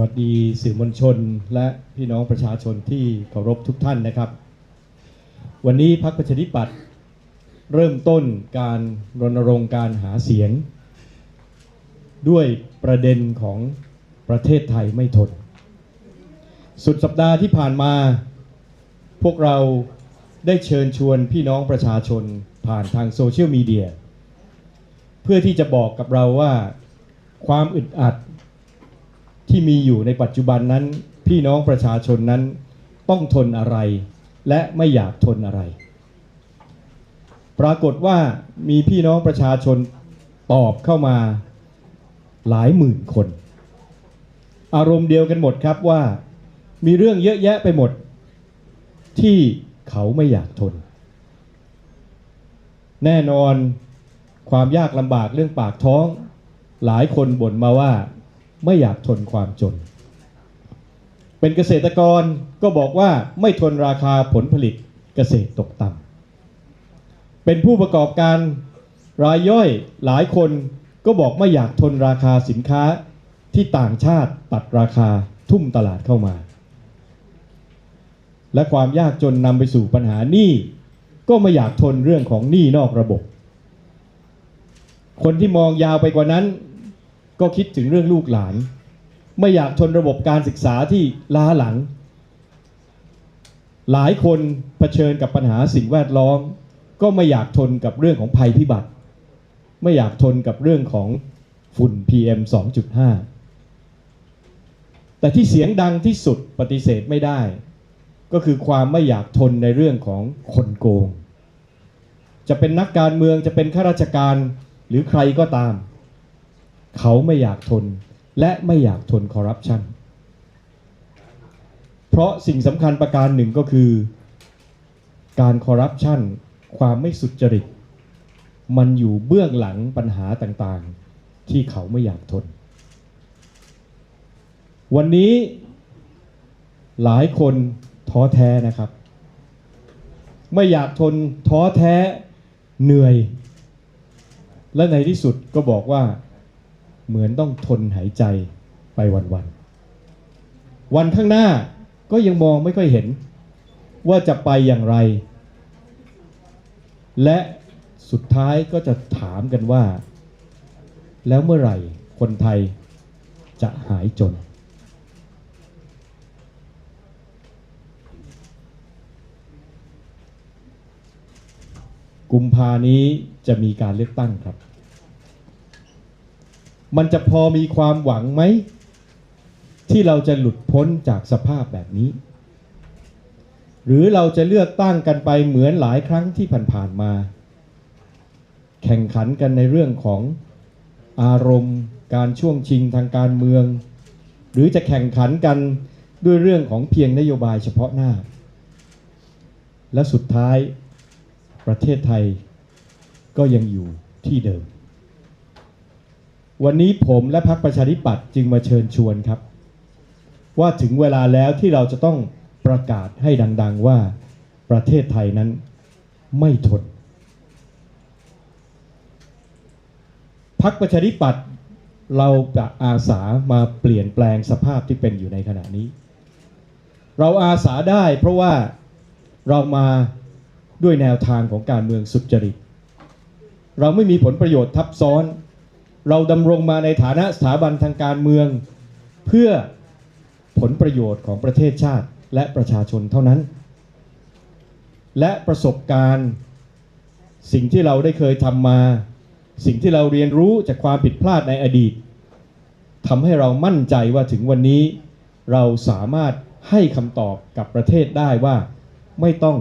วัสดีสื่อมวลชน และพี่น้องประชาชนที่เคารพทุกท่านนะครับ วันนี้พรรคประชาธิปัตย์เริ่มต้นการรณรงค์การหาเสียง ด้วยประเด็นของประเทศไทยไม่ทน สุดสัปดาห์ที่ผ่านมา พวกเราได้เชิญชวนพี่น้องประชาชนผ่านทางโซเชียลมีเดียเพื่อที่จะบอกกับเราว่าความอึดอัด ที่มีอยู่ในปัจจุบันนั้น พี่น้องประชาชนนั้นต้องทนอะไร และไม่อยากทนอะไร ปรากฏว่ามีพี่น้องประชาชนตอบเข้ามาหลายหมื่นคน อารมณ์เดียวกันหมดครับว่า มีเรื่องเยอะแยะไปหมด ที่เขาไม่อยากทน แน่นอนความยากลำบากเรื่องปากท้อง หลายคนบ่นมาว่า ไม่อยากทนความจน เป็นเกษตรกรก็บอกว่าไม่ทนราคาผลผลิตเกษตรตกต่ำเป็นผู้ประกอบการรายย่อยหลายคนก็บอกไม่อยากทนราคาสินค้าที่ต่างชาติตัดราคาทุ่มตลาดเข้ามา และความยากจนนำไปสู่ปัญหาหนี้ก็ไม่อยากทนเรื่องของหนี้นอกระบบ คนที่มองยาวไปกว่านั้น ก็คิดถึงเรื่องลูกหลาน ไม่อยากทนระบบการศึกษาที่ล้าหลัง หลายคนเผชิญกับปัญหาสิ่งแวดล้อม ก็ไม่อยากทนกับเรื่องของภัยพิบัติ ไม่อยากทนกับเรื่องของฝุ่น PM 2.5 แต่ที่เสียงดังที่สุดปฏิเสธไม่ได้ ก็คือความไม่อยากทนในเรื่องของคนโกง จะเป็นนักการเมืองจะเป็นข้าราชการหรือใครก็ตาม เขาไม่อยากทนและไม่อยากทนคอร์รัปชันเพราะสิ่งสำคัญประการหนึ่งก็คือ การคอร์รัปชันความไม่สุจริต มันอยู่เบื้องหลังปัญหาต่างๆ ที่เขาไม่อยากทน วันนี้หลายคนท้อแท้นะครับ ไม่อยากทนท้อแท้เหนื่อย และในที่สุดก็บอกว่า เหมือนต้องทนหายใจไปวันๆวันข้างหน้าก็ยังมองไม่ค่อยเห็น ว่าจะไปอย่างไร และสุดท้ายก็จะถามกันว่า แล้วเมื่อไหร่คนไทยจะหายจน กุมภานี้จะมีการเลือกตั้งครับ มันจะพอมีความหวังไหม ที่เราจะหลุดพ้นจากสภาพแบบนี้ หรือเราจะเลือกตั้งกันไปเหมือนหลายครั้งที่ผ่านๆมา แข่งขันกันในเรื่องของอารมณ์ การช่วงชิงทางการเมือง หรือจะแข่งขันกันด้วยเรื่องของเพียงนโยบายเฉพาะหน้า และสุดท้ายประเทศไทยก็ยังอยู่ที่เดิม วันนี้ผมและพรรคประชาธิปัตย์จึงมาเชิญชวนครับ ว่าถึงเวลาแล้วที่เราจะต้องประกาศให้ดัง ๆว่าประเทศไทยนั้นไม่ทนพรรคประชาธิปัตย์เราจะอาสามาเปลี่ยนแปลงสภาพที่เป็นอยู่ในขณะนี้ เราอาสาได้เพราะว่าเรามาด้วยแนวทางของการเมืองสุจริต เราไม่มีผลประโยชน์ทับซ้อน เราดำรงมาในฐานะสถาบันทางการเมือง เพื่อผลประโยชน์ของประเทศชาติและประชาชนเท่านั้น และประสบการณ์สิ่งที่เราได้เคยทำมา สิ่งที่เราเรียนรู้จากความผิดพลาดในอดีตทำให้เรามั่นใจว่าถึงวันนี้ เราสามารถให้คำตอบกับประเทศได้ว่า ไม่ต้อง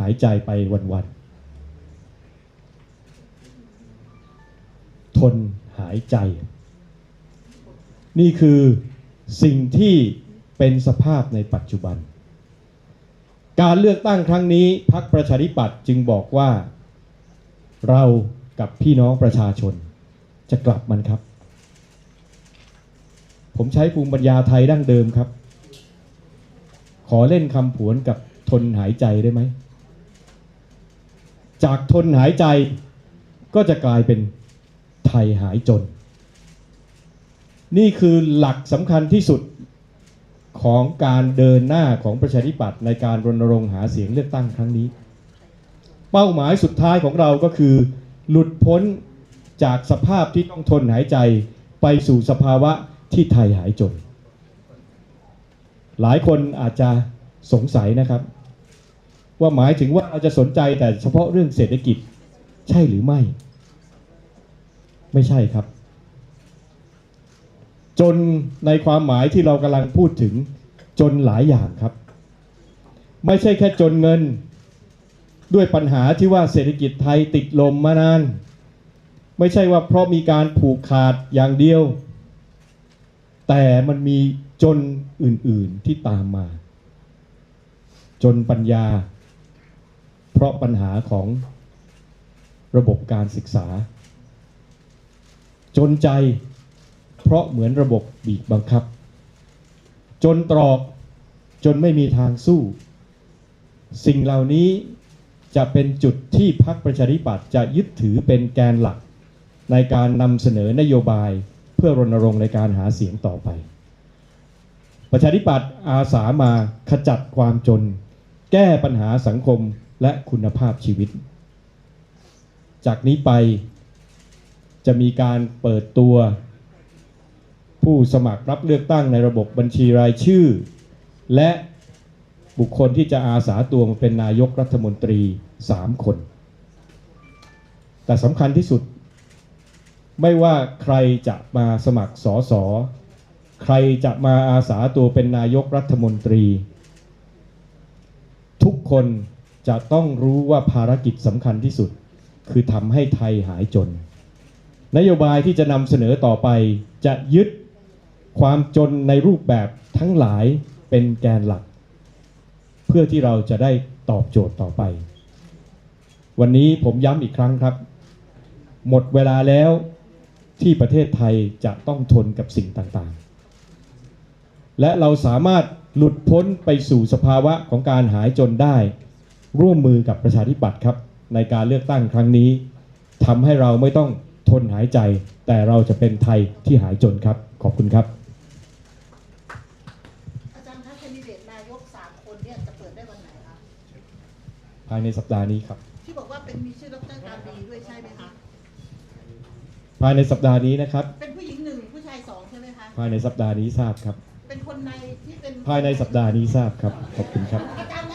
หายใจไปวันๆ ทนหายใจ นี่คือสิ่งที่เป็นสภาพในปัจจุบัน การเลือกตั้งครั้งนี้พรรคประชาธิปัตย์จึงบอกว่า เรากับพี่น้องประชาชน จะกลับมันครับ ผมใช้ภูมิปัญญาไทยดั้งเดิมครับ ขอเล่นคำผวนกับทนหายใจได้ไหม จากทนหายใจก็จะกลายเป็น ไทยหายจน นี่คือหลักสำคัญที่สุดของการเดินหน้าของประชาธิปัตย์ในการรณรงค์หาเสียงเลือกตั้งครั้งนี้ เป้าหมายสุดท้ายของเราก็คือ หลุดพ้นจากสภาพที่ต้องทนหายใจไปสู่สภาวะที่ไทยหายจน หลายคนอาจจะสงสัยนะครับ ว่าหมายถึงว่าเราจะสนใจแต่เฉพาะเรื่องเศรษฐกิจใช่หรือไม่ ไม่ใช่ครับ จนในความหมายที่เรากำลังพูดถึงจนหลายอย่างครับ ไม่ใช่แค่จนเงิน ด้วยปัญหาที่ว่าเศรษฐกิจไทยติดลมมานาน ไม่ใช่ว่าเพราะมีการผูกขาดอย่างเดียว แต่มันมีจนอื่น ๆที่ตามมา จนปัญญา เพราะปัญหาของระบบการศึกษา จนใจ เพราะเหมือนระบบบีบบังคับ จนตรอกจนไม่มีทางสู้ สิ่งเหล่านี้จะเป็นจุดที่พรรคประชาธิปัตย์จะยึดถือเป็นแกนหลัก ในการนำเสนอนโยบายเพื่อรณรงค์ในการหาเสียงต่อไป ประชาธิปัตย์อาสามาขจัดความจน แก้ปัญหาสังคมและคุณภาพชีวิต จากนี้ไป จะมีการเปิดตัว ผู้สมัครรับเลือกตั้งในระบบบัญชีรายชื่อ และบุคคลที่จะอาสาตัวมาเป็นนายกรัฐมนตรี 3 คน แต่สำคัญที่สุด ไม่ว่าใครจะมาสมัครสอสอใครจะมาอาสาตัวเป็นนายกรัฐมนตรี ทุกคนจะต้องรู้ว่าภารกิจสำคัญที่สุด คือทำให้ไทยหายจน นโยบายที่จะนำเสนอต่อไปจะยึดความจนในรูปแบบทั้งหลายเป็นแกนหลัก เพื่อที่เราจะได้ตอบโจทย์ต่อไป วันนี้ผมย้ำอีกครั้งครับ หมดเวลาแล้วที่ประเทศไทยจะต้องทนกับสิ่งต่างๆ และเราสามารถหลุดพ้นไปสู่สภาวะของการหายจนได้ ร่วมมือกับประชาธิปัตย์ครับ ในการเลือกตั้งครั้งนี้ทำให้เราไม่ต้อง ทนหายใจ แต่เราจะเป็นไทยที่หายจนครับ ขอบคุณครับอาจารย์คะแคนดิเดตนายกสามคนเนี่ยจะเปิดได้วันไหนคะภายในสัปดาห์นี้ครับ ที่บอกว่าเป็นมีชื่อดรการดีด้วยใช่ไหมคะภายในสัปดาห์นี้นะครับ เป็นผู้หญิงหนึ่งผู้ชายสองใช่ไหมคะภายในสัปดาห์นี้ทราบครับ เป็นคนในที่เป็นภายในสัปดาห์นี้ทราบครับขอบคุณครับ อาจารย์